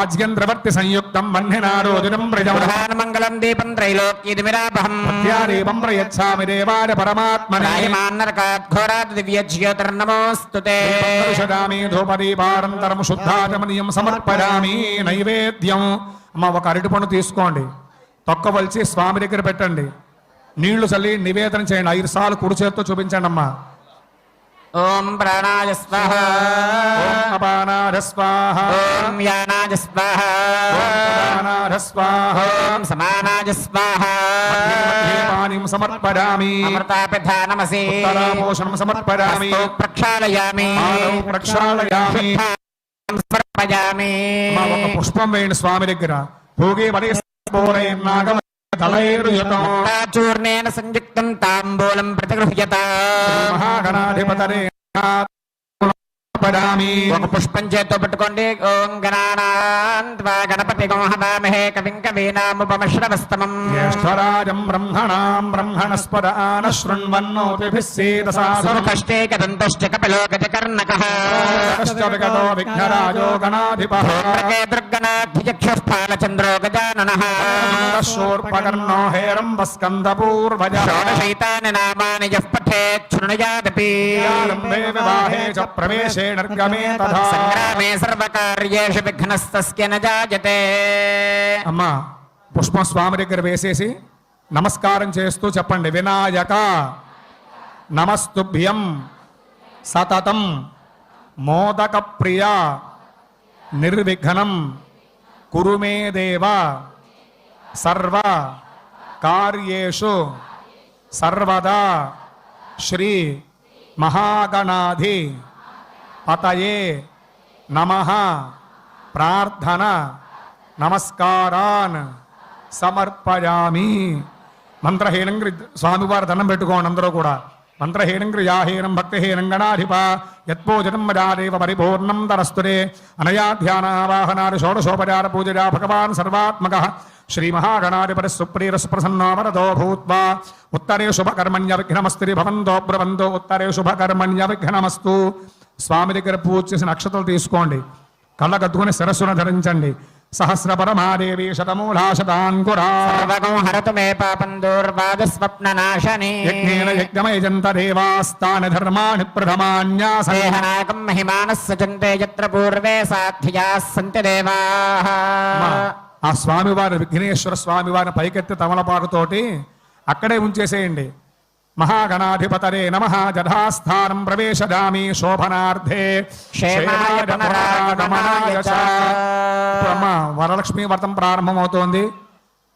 రాజ్యంద్రవర్తి సంయుక్తం వన్నినారోజునం ప్రజమృహ ప్రధానమంగళం దీపం త్రైలోక్యదిమిరాపహం ప్రత్యాదీపం ప్రయచ్ఛామి దేవాయ పరమాత్మనే. రాయమాన్నరకాఘోరాత్ దివ్య జ్యోతిర్నమోస్తు దర్శయామి ధూపదీపానంతరం శుద్ధాచమనీయం సమర్పయామి నైవేద్యం. అమ్మ ఒక అరటిపండు తీసుకోండి. తొక్కవలిచి స్వామి దగ్గర పెట్టండి. నీళ్ళు చల్లి నివేదన చేయండి. ఐదు సార్లు కుడి చేత్తో చూపించండి అమ్మా ఓం ప్రాణాయ స్వాహ. ఓం అపానార స్వాహ. ఓం యానాయ స్వాహ. ఓం అపానార స్వాహ. ఓం సమానాయ స్వాహ. పానీయం సమర్పయామి. అమృతాపిధానమసి సమర్పయామి. ప్రక్షాళయామి. ప్రక్షాళయామి. సమర్పయామి. ఒక పుష్పం వేయండి స్వామి దగ్గర. భోగే నాగ తలైరుయుతం చూర్ణేన సంయుక్తం తాంబూలం ప్రతిగృహ్యత. మహాగణాధిపతరే పదామి ఒక పుష్పం చేత్తో పట్టుకోండి. ఓం గణానాన్వా గణపతి గోహవామహే కవిం కవీనాముపమశ్రవస్తమం. జ్యేష్ఠరాజం బ్రహ్మణాం బ్రహ్మణస్పదాన శృణ్వన్నోతిభిः సేదసాదరం. సుముఖష్టే కదంతశ్చ కపిలో గజకర్ణకః విగతో విఘ్నరాజో గణాధిపः. దుర్గణాధ్యక్షః ఫాలచంద్రో గజాననః శూర్పకర్ణో హేరంబస్కందపూర్వజ షోడశైతాని నామాని యః పఠేత్ శృణుయాదపి ఆరంభే వివాహే చ ప్రవేశే నిర్గమే తథా. సంగ్రామే సర్వకార్యేషు విఘ్నస్తస్య న జాయతే. అమ్మా పుష్పం స్వామి దగ్గర వేసేసి నమస్కారం చేస్తూ చెప్పండి. వినాయక నమస్తుభ్యం సతతం మోదక ప్రియ నిర్విఘ్నం కురు మే దేవ సర్వ కార్యేషు సర్వదా శ్రీ మహాగణాధి. పతయే నమ. ప్రార్థన. నమస్కారాన్. సమర్పయామి. మంత్రహీనం గృ- స్వామివారి దండం పెట్టుకోండి అందరూ కూడా. మంత్రహీనం యాహీనం భక్తిహీనం గణాధిప. యత్పూజనం మజాదేవ పరిపూర్ణం తరస్తురే అనయా ధ్యానావాహనాది షోడశోపచార పూజయా భగవాన్ సర్వాత్మక. శ్రీ మహాగణాధిపతి సుప్రీర సుప్రసన్నో వరదో భూత్వా ఉత్తరే శుభకర్మణ్య విఘ్నమస్తి భవంతో బ్రవంతో ఉత్తరే శుభకర్మణ్య విఘ్నమస్తు స్వామి దగ్గర పూజ చేసిన అక్షతలు తీసుకోండి. కళ్ళకద్దుకుని శిరస్సును ధరించండి. సహస్ర పరమాదేవి శతమూలా శతాంకురా. సర్వగం హరతు మే పాపం దూర్వాద స్వప్న నాశని యజ్ఞేన యజ్ఞమయజంత దేవాస్తాని ధర్మాణి యత్ర పూర్వే సాధ్యాः సంతి దేవాः ఆ స్వామివారి విఘ్నేశ్వర స్వామివారిని పైకెత్తి తమలపాకుతోటి అక్కడే ఉంచేసేయండి. మహాగణాధిపతరే నమ జధాస్థానం ప్రవేశదామి శోభనార్థే. అమ్మ వరలక్ష్మి వ్రతం ప్రారంభమవుతోంది.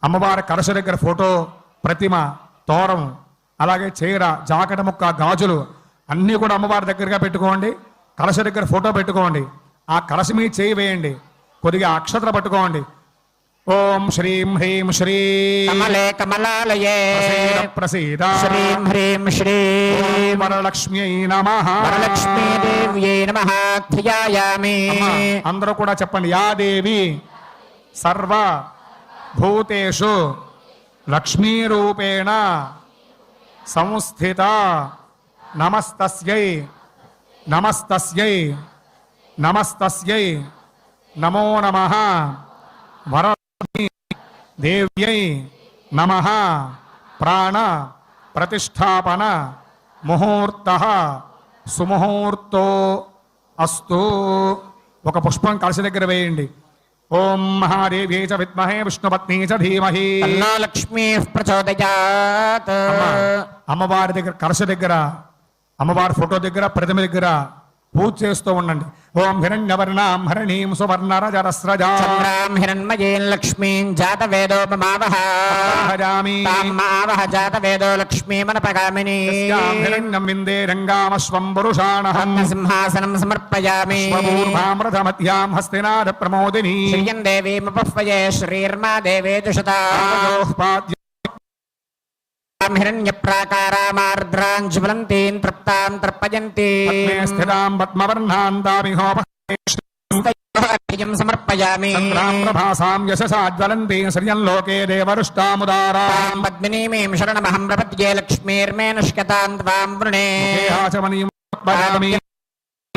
అమ్మవారి కలశ దగ్గర ఫోటో ప్రతిమ తోరం అలాగే చీర జాకెట ముక్క గాజులు అన్నీ కూడా అమ్మవారి దగ్గరగా పెట్టుకోండి. కలశ దగ్గర ఫోటో పెట్టుకోండి. ఆ కలశ మీ చేయి వేయండి. కొద్దిగా అక్షతలు పట్టుకోండి. ఓం శ్రీం హ్రీం శ్రీ కమలే కమలాలయే. ప్రసీద శ్రీం హ్రీం శ్రీం. వరలక్ష్మ్యై నమ. వరలక్ష్మీదేవ్యై నమః. ధ్యాయామి. అందరూ కూడా చెప్పండి. యా దేవి సర్వ భూతేషు లక్ష్మీరూపేణ సంస్థిత నమస్తస్యై నమస్తస్యై నమస్తస్యై నమో నమ. వరలక్ష్మీ దేవ్యై నమ ప్రాణ ప్రతిష్టాపన ముహూర్త సుముహూర్తో అస్తు. ఒక పుష్పం కలశ దగ్గర వేయండి. ఓం మహాదేవ్యై చ విద్మహే విష్ణుపత్ని చ ధీమహి. లక్ష్మీ ప్రచోదయాత్. అమ్మ, అమ్మవారి దగ్గర కలశ దగ్గర అమ్మవారి ఫోటో దగ్గర ప్రతిమ దగ్గర పూజ చేస్తూ ఉండండి. ఓం హిరణ్యవర్ణాం హరణీం సువర్ణరజరస్రజా. హిరణ్మయీం లక్ష్మీం జాతవేదోపమావహ భజామి తాం మావహ లక్ష్మీమనపగామిని హిరణ్యం విందే రంగామశ్వం పురుషాణః. సింహాసనం సమర్పయామి. స్వపూర్వామృతమధ్యాం హస్తినాథ ప్రమోదిని. శ్రియం దేవీముపహ్వయే శ్రీర్మా దేవే దుషతా. జ్వలంతీం తృప్తాం తర్పయంతి. స్థితాం పద్మవర్ణాంతామిహోపయం సమర్పయామి. ప్రభాసాం యశసాజ్వలంతి శ్రియం లోకే దేవరుష్టాముదారా. తాం పద్మినీమీం శరణమహం ప్రపద్యే లక్ష్మీర్మే నష్కతాం త్వాం వృణే. దేహాచమనీయం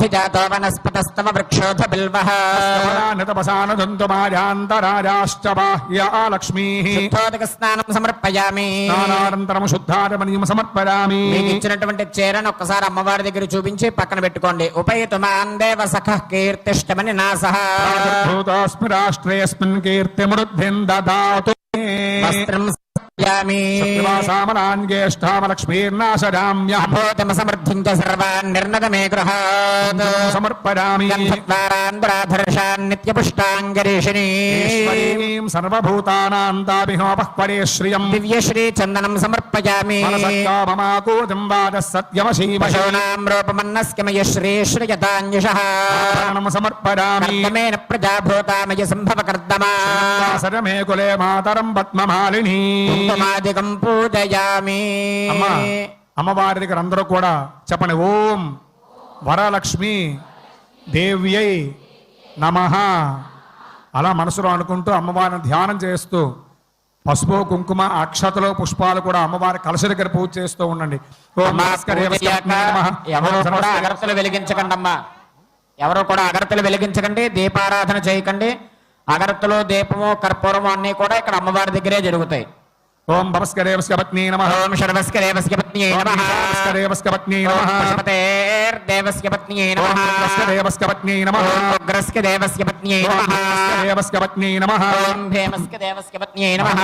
జాతో బిల్వః శుద్ధోదక స్నానం సమర్పయామి. స్నానానంతరం శుద్ధారమణీయం సమర్పయామి. మీకు ఇచ్చినటువంటి చీరను ఒక్కసారి అమ్మవారి దగ్గర చూపించి పక్కన పెట్టుకోండి. ఉపయుతమాన్ దేవ సఖ కీర్తిష్టమని నా భూతోస్మి రాష్ట్రేస్మిన్ కీర్తిమృద్ధిం దదాతు వస్త్రం సమర్థించ సర్వాన్ నిర్ణద మే గృహాత్. సమర్పయామి. పురాధర్షాన్ నిత్యపుష్టాంగరీషిణి. సర్వభూతానాం తాభిహోపఃపరే శ్రియం దివ్యశ్రీ చందనం సమర్పయామి. మనసక్కామమాకూతిం వాదः సత్యమశీమశోనాం రూపమన్నస్కమయ శ్రీ శ్రియతాంజుషః సమర్పయామి. కర్దమేన ప్రజాభూతామయ సంభవ కర్దమా సరమే కులే మాతరం పద్మమాలిని. కుంకుమాదికం పూజయామి. అమ్మా అమ్మవారి దగ్గర అందరూ కూడా చెప్పండి. ఓం వరలక్ష్మి దేవ్యై నమ. అలా మనసులో అనుకుంటూ అమ్మవారిని ధ్యానం చేస్తూ పసుపు కుంకుమ అక్షతలు పుష్పాలు కూడా అమ్మవారి కలశ దగ్గర పూజ చేస్తూ ఉండండి. అగరత్తులు వెలిగించకండి అమ్మా ఎవరు కూడా అగరత్తులు వెలిగించకండి దీపారాధన చేయకండి. అగరత్తులు దీపము కర్పూరము అన్ని కూడా ఇక్కడ అమ్మవారి దగ్గరే జరుగుతాయి. ఓం భవస్కరేవస్య పత్ని నమ ఓం శర్వస్కరేవస్య పత్న్యై నమః భవస్కరేవస్య పత్ని ఓం నమ పశుపతేర్దేవస్య పత్న్యై ఓం నమః భవస్కరేవస్య పత్ని నమ ఓం ఉగ్రస్య దేవస్య పత్న్యై ఓం నమః భవస్కరేవస్య పత్ని నమ ఓం భీమస్య దేవస్య పత్న్యై నమః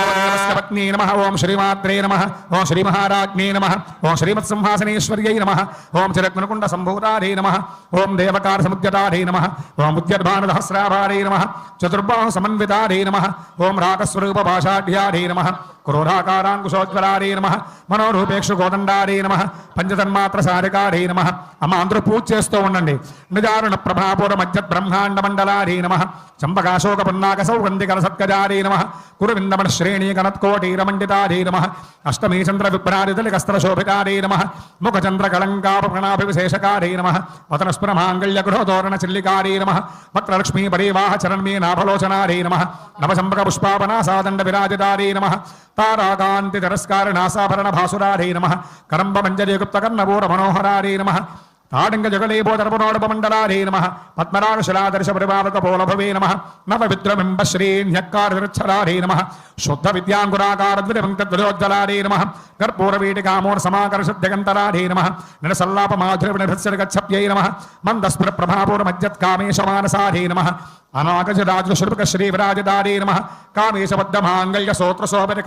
పత్ని నమ ఓం శ్రీమాత్రే నమ ఓం శ్రీమహారాజ్ఞే నమ ఓం శ్రీమత్సింహాసనేశ్వర్యై నమ ఓం చిరగ్నకుండ సంభూతారే నమ ఓం దేవకార సముద్యతారే నమ ఓం ఉద్యద్భానదహస్రాభారే నమ చతుర్బాహు సమన్వితారే నమ ఓం రాగస్వరూప భాషాఢ్యారే నమ క్రోధాకారాంకుశోజ్వలారే నమ నమ పంచతన్మాత్ర సారికారే నమ. అమ్మ అందరూ పూజ చేస్తూ ఉండండి. నిజారుణ ప్రభాపుర మధ్య బ్రహ్మాండ మండలారే నమ. చంపకాశోక పున్నాక సౌగంధికర సత్కజారే నమ. కురువిందమణ శ్రేణి శ్రేణీ కనత్కోటీరమండితారే నమ. అష్టమీ చంద్ర విభ్రారితలి కస్త్ర శోభితారే నమ. ముఖ చంద్ర కళంకాప ప్రణాభి విశేషకారే నమ. వతనస్పుర మాంగళ్య గృహతోరణ చిల్లికారే నమ. వక్రలక్ష్మీ పరివాహ చరణ్మీ నాభలోచనారే నమ. నవ సంపక పుష్పాపనా సాదండ విరాజితారే నమ. తారాగాంతి తిరస్కార నాసాభరణ భాసురారే నమ. కరంబ మంజరీగుప్త కర్ణవూర మనోహరారే నమ. తాడంగ జగలేబోధర్మనోడప నమ. పద్మరాగశిలాదర్శ పరిభావక పోలభవే నమ. నవ విద్రబింబ నమ. శుద్ధ విద్యాంకురాకారద్విరవంకద్వజోజ్జలారే నమ. కర్పూర వీటికామోర్ సమాకర నమ. నిరసల్లాప మాధుర నమ. మందస్ఫుర ప్రభాపూర మజ్జత్కామేశమానసారే నమ. అనాగజరాజుశృపక శ్రీవిరాజదారే నమ. కామేశబద్ధ మాంగళ్య సోత్ర శోభరి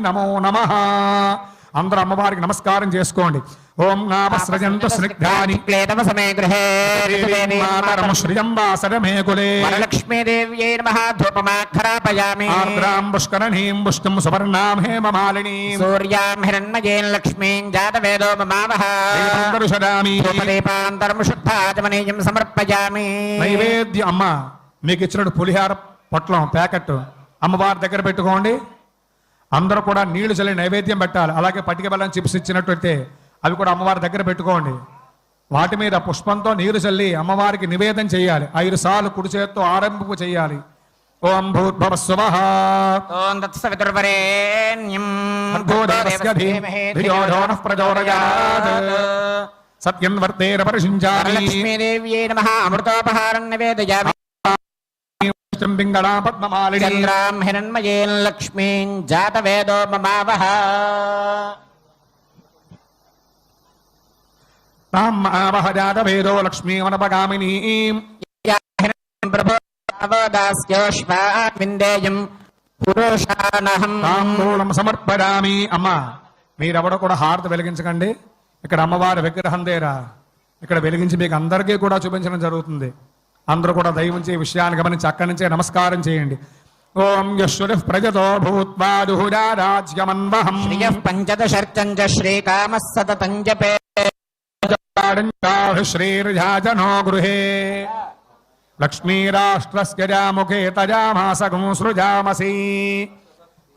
నమో నమ. అందరూ అమ్మవారికి నమస్కారం చేసుకోండి. ఓం నామస్రజంత స్నిగ్ధాని. సమే గృహే. కులే. వరలక్ష్మీదేవ్యై నమః? ధూపమాఖరాపయామి. ఆర్ద్రాం పుష్కరణీం పుష్టిం సువర్ణాం హేమమాలినీం. సూర్యాం హిరణ్మయేన్ లక్ష్మీం జాతవేదో మమావహ సమర్పయామి. నైవేద్యం అమ్మ మీకు ఇచ్చినట్టు పులిహార పొట్లం ప్యాకెట్ అమ్మవారి దగ్గర పెట్టుకోండి. అందరూ కూడా నీళ్ళు చల్లి నైవేద్యం పెట్టాలి. అలాగే పట్టిక బెల్లం చిప్స్ ఇచ్చినట్టయితే అవి కూడా అమ్మవారి దగ్గర పెట్టుకోండి. వాటి మీద పుష్పంతో నీరు చల్లి అమ్మవారికి నివేదన చేయాలి. ఐదు సార్లు కుడి చేత్తో ఆరంభింపు చేయాలి. ఓం భూర్భవ స్వః ఓం తత్సవితుర్వరేణ్యం భర్గో దేవస్య ధీమహి ధియో యో నః ప్రచోదయాత్. సత్యం వర్తేర పరిశించామి వరలక్ష్మీదేవ్యై నమః. అమృతోపహారం నివేదయామి. చంద్రాం హిరణ్మయేన్ లక్ష్మీం జాతవేదో మమావహ తాం పురుషానహం తాంబూలం సమర్పయామి అమ్మా మీరెవడో కూడా హారతి వెలిగించకండి ఇక్కడ అమ్మవారి విగ్రహం దేరా ఇక్కడ వెలిగించి మీకు అందరికీ కూడా చూపించడం జరుగుతుంది అందరూ కూడా దయవుంచి విషయాన్ని గమనించి అక్కడి నుంచే నమస్కారం చేయండి ఓం యశ్వరి ప్రజతో భూత్వా దుహురా రాజ్యమన్వహం శ్రియ పంచదశర్చం శ్రీకామः సతతం జపే శ్రీర్జాజనో గృహే. లక్ష్మీరాష్ట్రస్య జాముఖే తజామాసగం సృజామసి.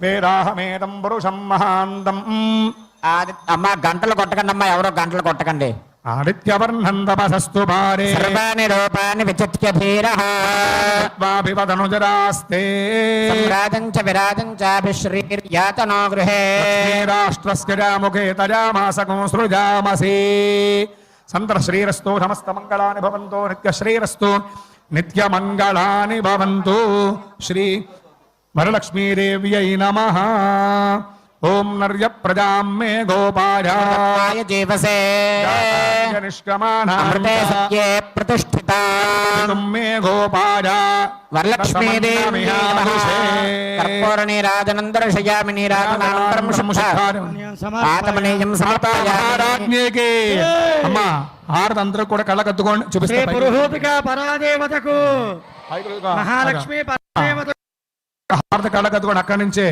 వేరాహమేదం పురుషం మహాంతం. అమ్మా గంటలు కొట్టకండి అమ్మా ఎవరో గంటలు కొట్టకండి. ఆదిత్యవర్ణం తపసస్తు సర్వాణి రూపాన్ని విచిత్య ధీర. వాభివదనుజరాస్తే సంరాజం చ విరాజం చాభిశ్రీర్యాతనో గృహే. రాష్ట్రస్య తజామాసకం సృజామసి. సంతర సమస్త మంగళాని భవంతో నిత్య శ్రీరస్తు నిత్య మంగళాని భవంతు. శ్రీ వరలక్ష్మీదేవ్యై నమ. ఓం నర్య ప్రజాం మే గోపాయా. జీవసే. సత్యే ప్రతిష్ఠిత. మే గోపాయా. వరలక్ష్మీదేవి కర్పూర నీరాజనానంతరం సమర్పయామి. మహారాజ్ఞికి అమ్మా హారతందరూ కూడా చూపిస్తే పరాదేవతకు. పైకి మహాలక్ష్మి పరాదేవత హారత కళ్ళకద్దుకోండి అక్కడి నుంచే.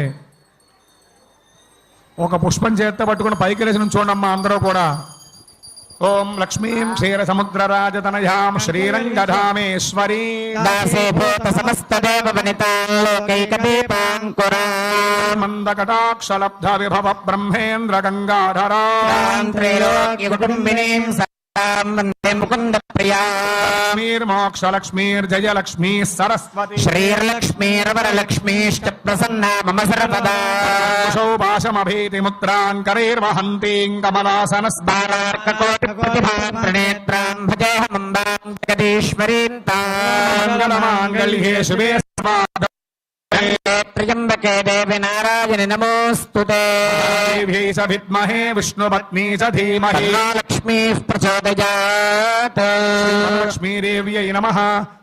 ఒక పుష్పం చేత్తో పట్టుకుని పైకి లేచి చూడండి అమ్మా అందరూ కూడా. ఓం లక్ష్మీం క్షీర సముద్ర రాజతనయాం శ్రీరంగధామేశ్వరీ. సమస్త మందకటాక్షలబ్ధ విభవ బ్రహ్మేంద్ర గంగాధరా వందే ముకుంద ప్రియా లక్ష్మీర్మోక్షలక్ష్మీర్జయ లక్ష్మీ సరస్వతి శ్రీర్లక్ష్మీర్వరలక్ష్మీశ్చ ప్రసన్నా మమ సర్వదా సౌభాషమభీతిముద్రాన్ కరైర్వహంతీం కమలాసనస్మ బాలార్కకోటిప్రతిభాత్రినేత్రాం భజేహమంబాం జగదీశ్వరీం మంగళమాంగళ్యే శుభే సర్వాద త్ర్యంబకే దేవి నారాయణి నమోస్తుతే దేవ్యై స విద్మహే విష్ణుపత్నీ చ ధీమహి. లక్ష్మీ ప్రచోదయాత్. లక్ష్మీదేవ్యై నమ.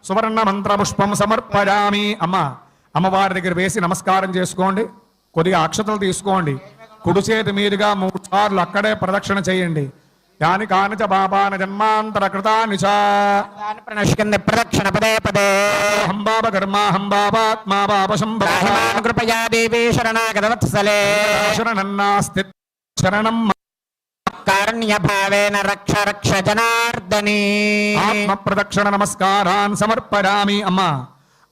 సువర్ణ మంత్ర పుష్పం సమర్పయామి. అమ్మ అమ్మవారి దగ్గర వేసి నమస్కారం చేసుకోండి. కొద్దిగా అక్షతలు తీసుకోండి. కుడి చేతి మీదుగా మూడు సార్లు అక్కడే ప్రదక్షిణ చేయండి. యాని కానిచ పాపాన జన్మాంతర కృతాని చ ప్రణశ్కంది ప్రదక్షిణ పదే పదే. హంబాబ కర్మ హంబాబాత్మా బాబ రాహిమాన్ కృపయా దేవీ శరణాగతవత్సలే శరణన్నాస్తి శరణం కారుణ్య భావేన రక్ష రక్ష జనార్దనీ. ఆత్మ ప్రదక్షిణ నమస్కారాన్ సమర్పయామి అమ్మ.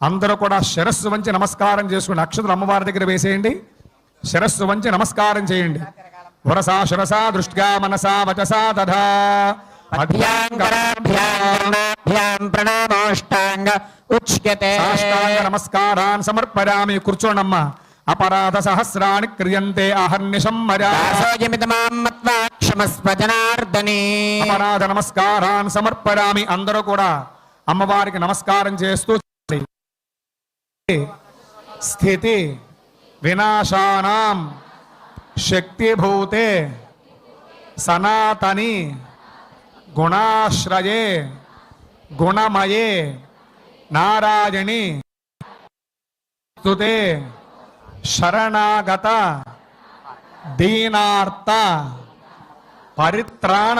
అందరూ కూడా శిరస్సు వంచి నమస్కారం చేసుకుని అక్షతులు అమ్మవారి దగ్గర వేసేయండి. శిరస్సు వంచి నమస్కారం చేయండి. వరసా శిరసా దృష్ట్యా మనసా వచసా ప్రణామోష్టాంగ ఉచ్యతే. సాష్టాంగ నమస్కారాన్ సమర్పయామి కూర్చోండమ్మ అపరాధ సహస్రాణి క్రియంతే అహర్నిశం అపరాధ నమస్కారాన్ సమర్పయామి అందరూ కూడా అమ్మవారికి నమస్కారం చేస్తూ. స్థితి వినాశానాం. शक्तिभूते सनातनी, गुणाश्रये, गुणमये, नारायणी, स्तुते, शरणागत, दीनार्त, परित्राण,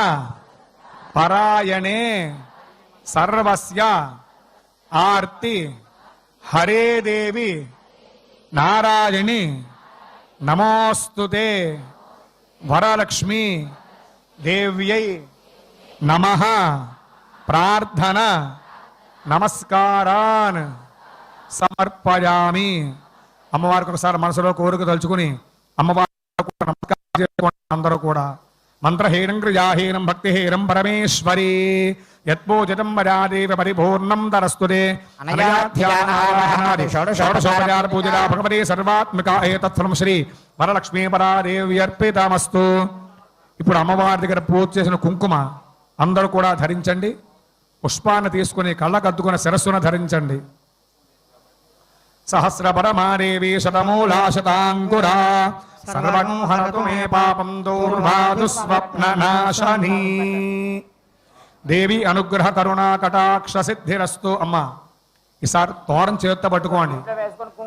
परायणे, सर्वस्य, आरती, हरे देवी, नारायणी నమోస్తుతే వరలక్ష్మి దేవ్యై నమ. ప్రార్థన నమస్కారాన్ సమర్పయామి. అమ్మవారికి ఒకసారి మనసులో కోరిక తలుచుకుని అమ్మవారు నమస్కారం చేసుకోండి అందరూ కూడా మంత్రహీనం క్రియాహీనం భక్తిహీనం పరమేశ్వరి యత్పూజితం వరాదేవ పరిపూర్ణం అనయాధ్యానావాహనాది షోడశోపచార పూజగా భగవతి సర్వాత్మిక ఏతత్ఫలం శ్రీ వరలక్ష్మీ పరాదేవి అర్పితమస్తు ఇప్పుడు అమ్మవారి దగ్గర పూజ చేసిన కుంకుమ అందరూ కూడా ధరించండి. పుష్పాన్ని తీసుకుని కళ్ళకద్దుకున్న శిరస్సును ధరించండి. సహస్రపరమాదేవి శతమూలా శతాంకురా సర్వం హరతు మే పాపం దూర్వాదు స్వప్న నాశనీ దేవి అనుగ్రహ కరుణా కటాక్ష సిద్ధిరస్తు అమ్మ. ఈసారి తోరం చేత్తో పట్టుకోండి.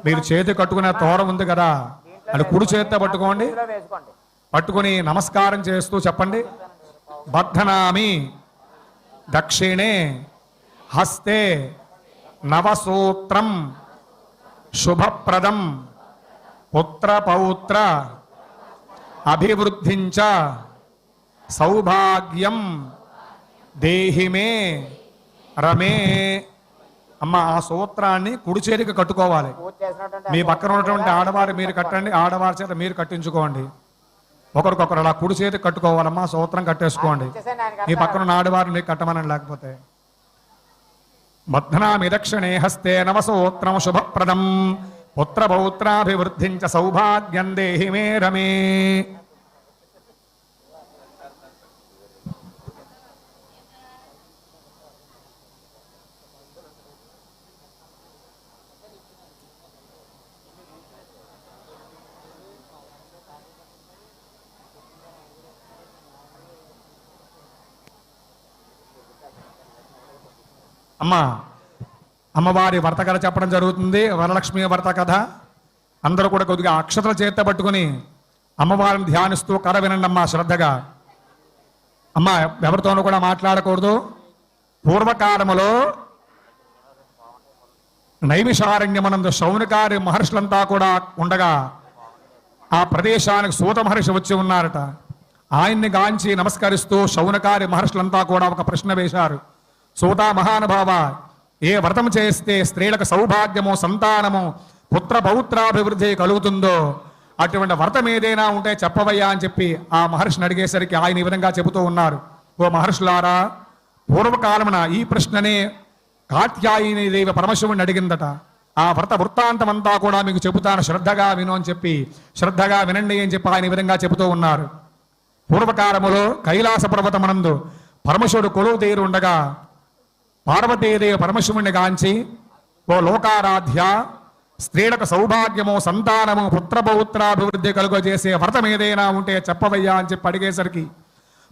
మీరు చేతి కట్టుకునే తోరం ఉంది కదా. అది కుడి చేత్తో పట్టుకోండి. పట్టుకుని నమస్కారం చేస్తూ చెప్పండి. బద్ధనామి దక్షిణే హస్తే నవసూత్రం శుభప్రదం పుత్రపౌత్ర అభివృద్ధించ సౌభాగ్యం దేహిమే రమే. అమ్మ ఆ సూత్రాన్ని కుడి చేతికి కట్టుకోవాలి. మీ పక్కన ఉన్నటువంటి ఆడవారు మీరు కట్టండి ఆడవారి చేత మీరు కట్టించుకోండి. ఒకరికొకరు అలా కుడి చేతికి కట్టుకోవాలమ్మా సూత్రం కట్టేసుకోండి. మీ పక్కన ఉన్న ఆడవారు మీకు కట్టమని లేకపోతే. బధ్నామి దక్షిణే హస్తే నవసూత్రం శుభప్రదం. పుత్రపౌత్రాభివృద్ధించ సౌభాగ్యం దేహి మే రమే. అమ్మా అమ్మవారి వర్త కథ చెప్పడం జరుగుతుంది. వరలక్ష్మి వర్త కథ. అందరూ కూడా కొద్దిగా అక్షతలు చేత పట్టుకుని అమ్మవారిని ధ్యానిస్తూ కథ వినండి అమ్మా శ్రద్ధగా. అమ్మా ఎవరితోనూ కూడా మాట్లాడకూడదు. పూర్వకాలములో నైమిషారణ్యమనందు శౌనకారి మహర్షులంతా కూడా ఉండగా ఆ ప్రదేశానికి సూత మహర్షి వచ్చి ఉన్నారట. ఆయన్ని గాంచి నమస్కరిస్తూ శౌనకారి మహర్షులంతా కూడా ఒక ప్రశ్న వేశారు. సూత మహానుభావ ఏ వ్రతం చేస్తే స్త్రీలకు సౌభాగ్యము సంతానము పుత్ర పౌత్రాభివృద్ధి కలుగుతుందో అటువంటి వ్రతం ఏదైనా ఉంటే చెప్పవయ్యా అని చెప్పి ఆ మహర్షిని అడిగేసరికి ఆయన ఈ విధంగా చెబుతూ ఉన్నారు. ఓ మహర్షులారా పూర్వకాలమున ఈ ప్రశ్ననే కాత్యాయని దేవి పరమశివుని అడిగిందట. ఆ వ్రత వృత్తాంతం అంతా కూడా మీకు చెబుతాను శ్రద్ధగా విను అని చెప్పి శ్రద్ధగా వినండి అని చెప్పి ఆయన విధంగా చెబుతూ ఉన్నారు. పూర్వకాలములో కైలాస పర్వతమనందు పరమశివుడు కొలువు తీరు ఉండగా పార్వతీదేవి పరమశివుణ్ణి గాంచి ఓ లోకారాధ్య స్త్రీలకు సౌభాగ్యము సంతానము పుత్రపౌత్రాభివృద్ధి కలుగజేసే వ్రతం ఏదైనా ఉంటే చెప్పవయ్యా అని చెప్పి అడిగేసరికి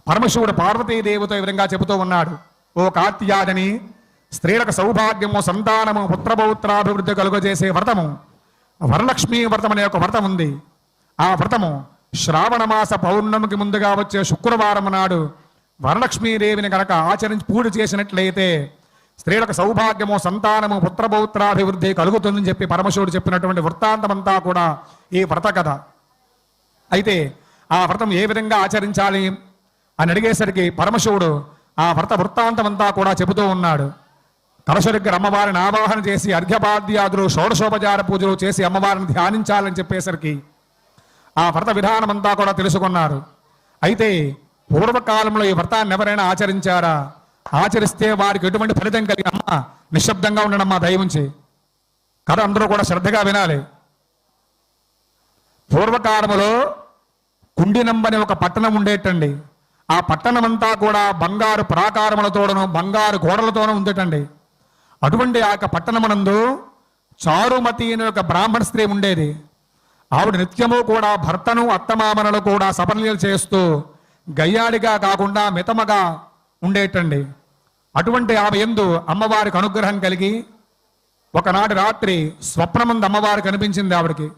పరమశివుడు పార్వతీదేవితో ఈ విధంగా చెబుతూ ఉన్నాడు. ఓ కార్త్యాదని స్త్రీలకు సౌభాగ్యము సంతానము పుత్రపౌత్రాభివృద్ధి కలుగజేసే వ్రతము వరలక్ష్మీ వ్రతం అనే ఒక వ్రతం ఉంది. ఆ వ్రతము శ్రావణ మాస పౌర్ణమికి ముందుగా వచ్చే శుక్రవారం నాడు వరలక్ష్మీదేవిని కనుక ఆచరించి పూజ చేసినట్లయితే స్త్రీలకు సౌభాగ్యము సంతానము పుత్రపౌత్రాభివృద్ధి కలుగుతుందని చెప్పి పరమశివుడు చెప్పినటువంటి వృత్తాంతమంతా కూడా ఈ వ్రత కథ. అయితే ఆ వ్రతం ఏ విధంగా ఆచరించాలి అని అడిగేసరికి పరమశివుడు ఆ వ్రత వృత్తాంతమంతా కూడా చెబుతూ ఉన్నాడు. కలశరిగ్గర అమ్మవారిని ఆవాహన చేసి అర్ఘ్యపాద్యాదులు షోడశోపచార పూజలు చేసి అమ్మవారిని ధ్యానించాలని చెప్పేసరికి ఆ వ్రత విధానమంతా కూడా తెలుసుకున్నారు. అయితే పూర్వకాలంలో ఈ వ్రతాన్ని ఎవరైనా ఆచరించారా? ఆచరిస్తే వారికి ఎటువంటి ఫలితం కలిగి నిశ్శబ్దంగా ఉండడమ్మా దయవుంచి కథ అందరూ కూడా శ్రద్ధగా వినాలి. పూర్వకాలములో కుండినంబని ఒక పట్టణం ఉండేటండి. ఆ పట్టణం అంతా కూడా బంగారు ప్రాకారములతోనూ బంగారు గోడలతోనూ ఉండేటండి. అటువంటి ఆ యొక్క పట్టణమునందు చారుమతి అనే ఒక బ్రాహ్మణ స్త్రీ ఉండేది. ఆవిడ నిత్యము కూడా భర్తను అత్తమామనలు కూడా సపర్యలు చేస్తూ గయ్యాడిగా కాకుండా మితమగా ఉండేటండి. అటువంటి ఆమె ఎందు అమ్మవారికి అనుగ్రహం కలిగి ఒకనాటి రాత్రి స్వప్నమందు అమ్మవారు కనిపించింది ఆవిడకి.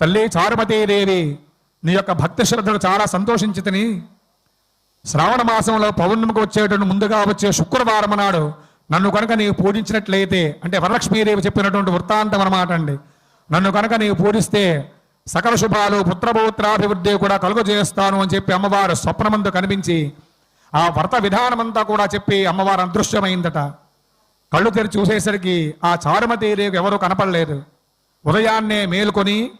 తల్లి చారుమతీదేవి నీ యొక్క భక్తి శ్రద్ధలు చాలా సంతోషించి తిని శ్రావణ మాసంలో పౌర్ణమికి వచ్చేటువంటి ముందుగా వచ్చే శుక్రవారం నాడు నన్ను కనుక నీవు పూజించినట్లయితే అంటే వరలక్ష్మీదేవి చెప్పినటువంటి వృత్తాంతం అన్నమాట అండి. నన్ను కనుక నీవు పూజిస్తే సకల శుభాలు పుత్రపౌత్రాభివృద్ధి కూడా కలుగజేస్తాను అని చెప్పి అమ్మవారు స్వప్నమందు కనిపించి ఆ వ్రత విధానమంతా కూడా చెప్పి అమ్మవారు అదృశ్యమైందట కళ్ళు తెరిచి చూసేసరికి ఆ చారుమతి రేపు ఎవరూ కనపడలేదు. ఉదయాన్నే మేలుకొని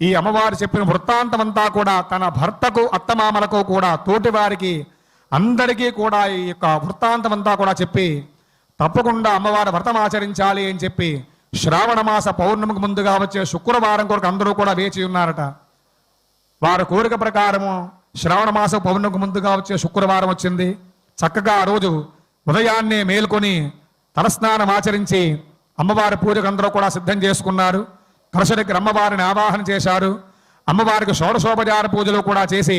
ఈ అమ్మవారు చెప్పిన వృత్తాంతమంతా కూడా తన భర్తకు అత్తమామలకు కూడా తోటి వారికి అందరికీ కూడా ఈ యొక్క వృత్తాంతమంతా కూడా చెప్పి తప్పకుండా అమ్మవారి వ్రతం ఆచరించాలి అని చెప్పి శ్రావణ మాస పౌర్ణమికి ముందుగా వచ్చే శుక్రవారం కొరకు అందరూ కూడా వేచి ఉన్నారట. వారి కోరిక ప్రకారము శ్రావణ మాసం పౌర్ణమికి ముందుగా వచ్చే శుక్రవారం వచ్చింది. చక్కగా ఆ రోజు ఉదయాన్నే మేల్కొని తలస్నానం ఆచరించి అమ్మవారి పూజకు అందరూ కూడా సిద్ధం చేసుకున్నారు. కలశ దగ్గర అమ్మవారిని ఆవాహన చేశారు. అమ్మవారికి షోడశోపచార పూజలు కూడా చేసి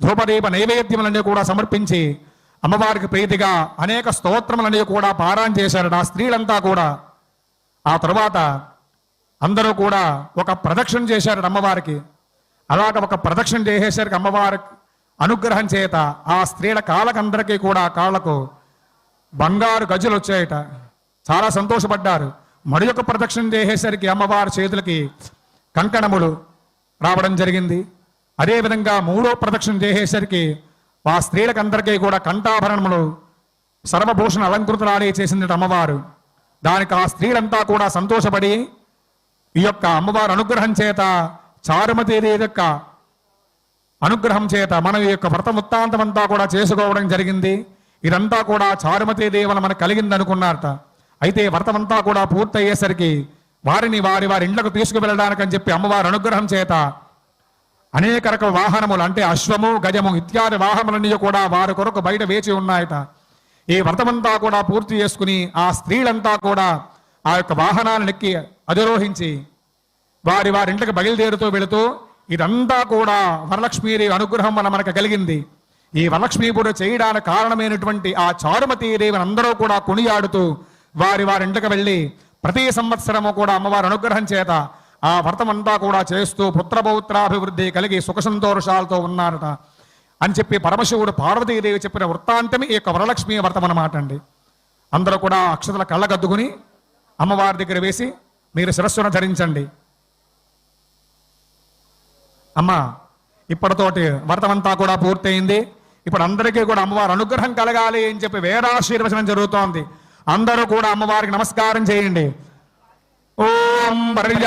ధూపదీప నైవేద్యములన్నీ కూడా సమర్పించి అమ్మవారికి ప్రీతిగా అనేక స్తోత్రములన్నీ కూడా పారాయణ చేశారు ఆ స్త్రీలంతా కూడా ఆ తర్వాత అందరూ కూడా ఒక ప్రదక్షిణ చేశారు అమ్మవారికి. అలాగ ఒక ప్రదక్షిణ చేసేసరికి అమ్మవారి అనుగ్రహం చేత ఆ స్త్రీల కాళ్ళకందరికీ కూడా కాళ్ళకు బంగారు గజులు వచ్చాయట. చాలా సంతోషపడ్డారు. మరి యొక్క ప్రదక్షిణ చేసేసరికి అమ్మవారి చేతులకి కంకణములు రావడం జరిగింది. అదేవిధంగా మూడో ప్రదక్షిణ చేసేసరికి ఆ స్త్రీలకందరికీ కూడా కంఠాభరణములు సర్వభూషణ అలంకృతులాడే చేసింది అమ్మవారు. దానికి ఆ స్త్రీలంతా కూడా సంతోషపడి ఈ యొక్క అమ్మవారి అనుగ్రహం చేత చారుమతీదేవి అనుగ్రహం చేత మనం ఈ యొక్క వ్రత వృత్తాంతం అంతా కూడా చేసుకోవడం జరిగింది. ఇదంతా కూడా చారుమతి దేవన మనకు కలిగింది అనుకున్నారట. అయితే వ్రతమంతా కూడా పూర్తయ్యేసరికి వారిని వారి వారి ఇండ్లకు తీసుకువెళ్ళడానికి అని చెప్పి అమ్మవారి అనుగ్రహం చేత అనేక రకాల వాహనములు అంటే అశ్వము గజము ఇత్యాది వాహనములన్నీ కూడా వారి కొరకు బయట వేచి ఉన్నాయట. ఈ వ్రతమంతా కూడా పూర్తి చేసుకుని ఆ స్త్రీలంతా కూడా ఆ యొక్క వాహనాలను ఎక్కి అధిరోహించి వారి వారి ఇంటికి బయలుదేరుతూ వెళుతూ ఇదంతా కూడా వరలక్ష్మీదేవి అనుగ్రహం వల్ల మనకు కలిగింది. ఈ వరలక్ష్మీ పూజ చేయడానికి కారణమైనటువంటి ఆ చారుమతి దేవిని అందరూ కూడా కొనియాడుతూ వారి వారి ఇంటికి వెళ్ళి ప్రతి సంవత్సరము కూడా అమ్మవారి అనుగ్రహం చేత ఆ వ్రతమంతా కూడా చేస్తూ పుత్రపౌత్రాభివృద్ధి కలిగి సుఖ సంతోషాలతో ఉన్నారట అని చెప్పి పరమశివుడు పార్వతీదేవి చెప్పిన వృత్తాంతమే ఈ యొక్క వరలక్ష్మి వ్రతం అనమాట అండి. అందరూ కూడా అక్షతల కళ్ళగద్దుకుని అమ్మవారి దగ్గర వేసి మీరు శిరస్సును ధరించండి. అమ్మా ఇప్పటితోటి వ్రతమంతా కూడా పూర్తయింది. ఇప్పుడు అందరికీ కూడా అమ్మవారి అనుగ్రహం కలగాలి అని చెప్పి వేదాశీర్వచనం జరుగుతోంది. అందరూ కూడా అమ్మవారికి నమస్కారం చేయండి. ఓం పర్యాప్యానందరాయ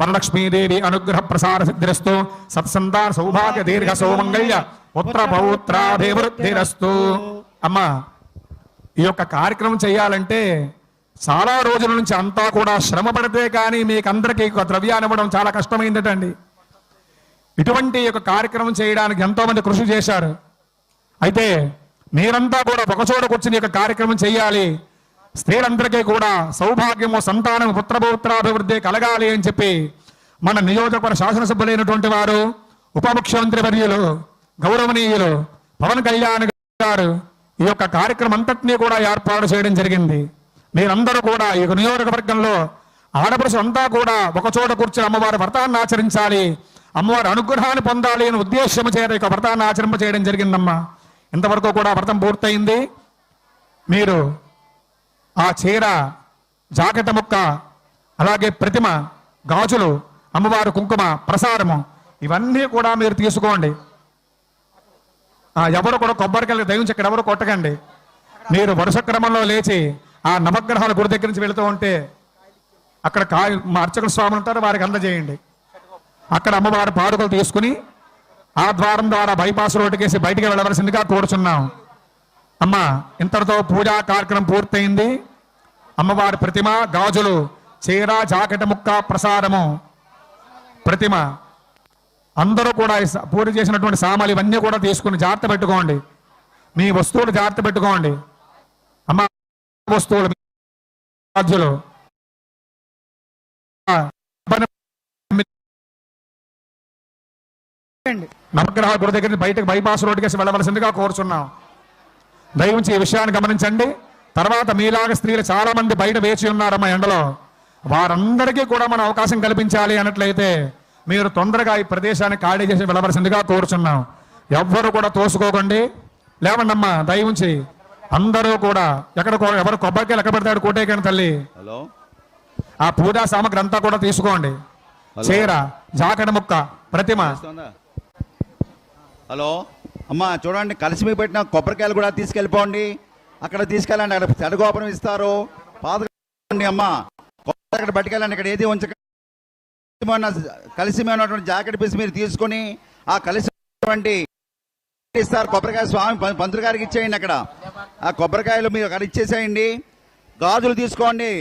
వరలక్ష్మీదేవి అనుగ్రహ ప్రసార సిద్ధిరస్తు సత్సంతాన సౌభాగ్య దీర్ఘ సౌమంగళ్య పుత్ర పౌత్రాభివృద్ధిరస్తు అమ్మా ఈ యొక్క కార్యక్రమం చేయాలంటే చాలా రోజుల నుంచి అంతా కూడా శ్రమ పడితే కానీ మీకు అందరికీ ద్రవ్యాన్ని ఇవ్వడం చాలా కష్టమైందటండి. ఇటువంటి యొక్క కార్యక్రమం చేయడానికి ఎంతోమంది కృషి చేశారు. అయితే మీరంతా కూడా ఒకచోట కూర్చుని యొక్క కార్యక్రమం చేయాలి. స్త్రీలందరికీ కూడా సౌభాగ్యము సంతానం పుత్రపౌత్రాభివృద్ధి కలగాలి అని చెప్పి మన నియోజకవర్గ శాసనసభ్యులైనటువంటి వారు ఉప ముఖ్యమంత్రి వర్యులు గౌరవనీయులు పవన్ కళ్యాణ్ గారు ఈ యొక్క కార్యక్రమం అంతటినీ కూడా ఏర్పాటు చేయడం జరిగింది. మీరందరూ కూడా ఈ నియోజకవర్గంలో ఆడపడుచు అంతా కూడా ఒకచోట కూర్చుని అమ్మవారి వ్రతాన్ని ఆచరించాలి అమ్మవారి అనుగ్రహాన్ని పొందాలి అనే ఉద్దేశం చేత యొక్క వ్రతాన్ని ఆచరింప చేయడం జరిగిందమ్మా. ఇంతవరకు కూడా వ్రతం పూర్తయింది. మీరు ఆ చీర జాకెట్ ముక్క అలాగే ప్రతిమ గాజులు అమ్మవారు కుంకుమ ప్రసాదము ఇవన్నీ కూడా మీరు తీసుకోండి. ఆ ఎవరు కూడా కొబ్బరికాయలు దయించి ఇక్కడ ఎవరు కొట్టకండి. మీరు వరుస క్రమంలో లేచి ఆ నవగ్రహాల గుడి దగ్గర నుంచి వెళుతూ ఉంటే అక్కడ కాయ అర్చకుల స్వాములు ఉంటారు వారికి అందజేయండి. అక్కడ అమ్మవారి పాదుకలు తీసుకుని ఆ ద్వారం ద్వారా బైపాస్ రోడ్డుకేసి బయటికి వెళ్ళవలసిందిగా కోరుచున్నాం. అమ్మ ఇంతటితో పూజా కార్యక్రమం పూర్తయింది. అమ్మవారి ప్రతిమ గాజులు చీర జాకెట్ ముక్క ప్రసాదము ప్రతిమ. అందరూ కూడా పూజ చేసినటువంటి సామాన్లు ఇవన్నీ కూడా తీసుకుని జాగ్రత్త పెట్టుకోండి. మీ వస్తువులు జాగ్రత్త పెట్టుకోండి. అమ్మ వస్తువులు గాజులు. ఆ, నవగ్రహాల గుడి దగ్గర బయటకు బైపాస్ రోడ్డుకేసి వెళ్ళవలసిందిగా కోరుచున్నాం. దయవుంచి ఈ విషయాన్ని గమనించండి. తర్వాత మీలాగా స్త్రీలు చాలా మంది బయట వేచి ఉన్నారమ్మా ఎండలో. వారందరికీ కూడా మనం అవకాశం కల్పించాలి అన్నట్లయితే మీరు తొందరగా ఈ ప్రదేశాన్ని ఖాళీ చేసి వెళ్ళవలసిందిగా కోరుచున్నాం. ఎవ్వరు కూడా తోసుకోకండి. లేవండమ్మా దయవుంచి అందరూ కూడా ఎక్కడ ఎవరు కొబ్బరికాయలు ఎక్కడ పెడతాడు కోటేకాని తల్లి? హలో. ఆ పూజా సామగ్రి అంతా కూడా తీసుకోండి. చీర జాకెట్ ముక్క ప్రతిమ? హలో. అమ్మ చూడండి కలిసి మీ పెట్టిన కొబ్బరికాయలు కూడా తీసుకెళ్ళిపోండి. అక్కడ తీసుకెళ్ళండి అక్కడ చెడగోపనం ఇస్తారు. పాత అమ్మ. కొబ్బరి అక్కడ పట్టుకెళ్ళండి ఇక్కడ ఏది ఉంచక కలిసి ఉన్నటువంటి జాకెట్ పీస్ మీరు తీసుకొని ఆ కలిసి ఇస్తారు కొబ్బరికాయ స్వామి పంతులు గారికి ఇచ్చేయండి అక్కడ. ఆ కొబ్బరికాయలు మీరు అక్కడ ఇచ్చేసేయండి. గాజులు తీసుకోండి.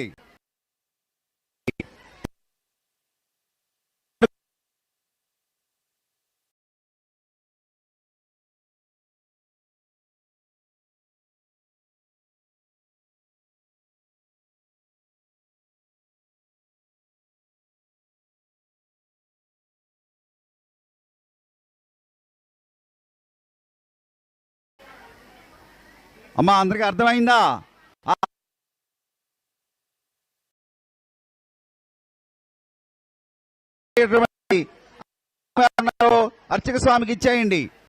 అమ్మా అందరికి అర్థమైందా అర్చక స్వామికి ఇచ్చేయండి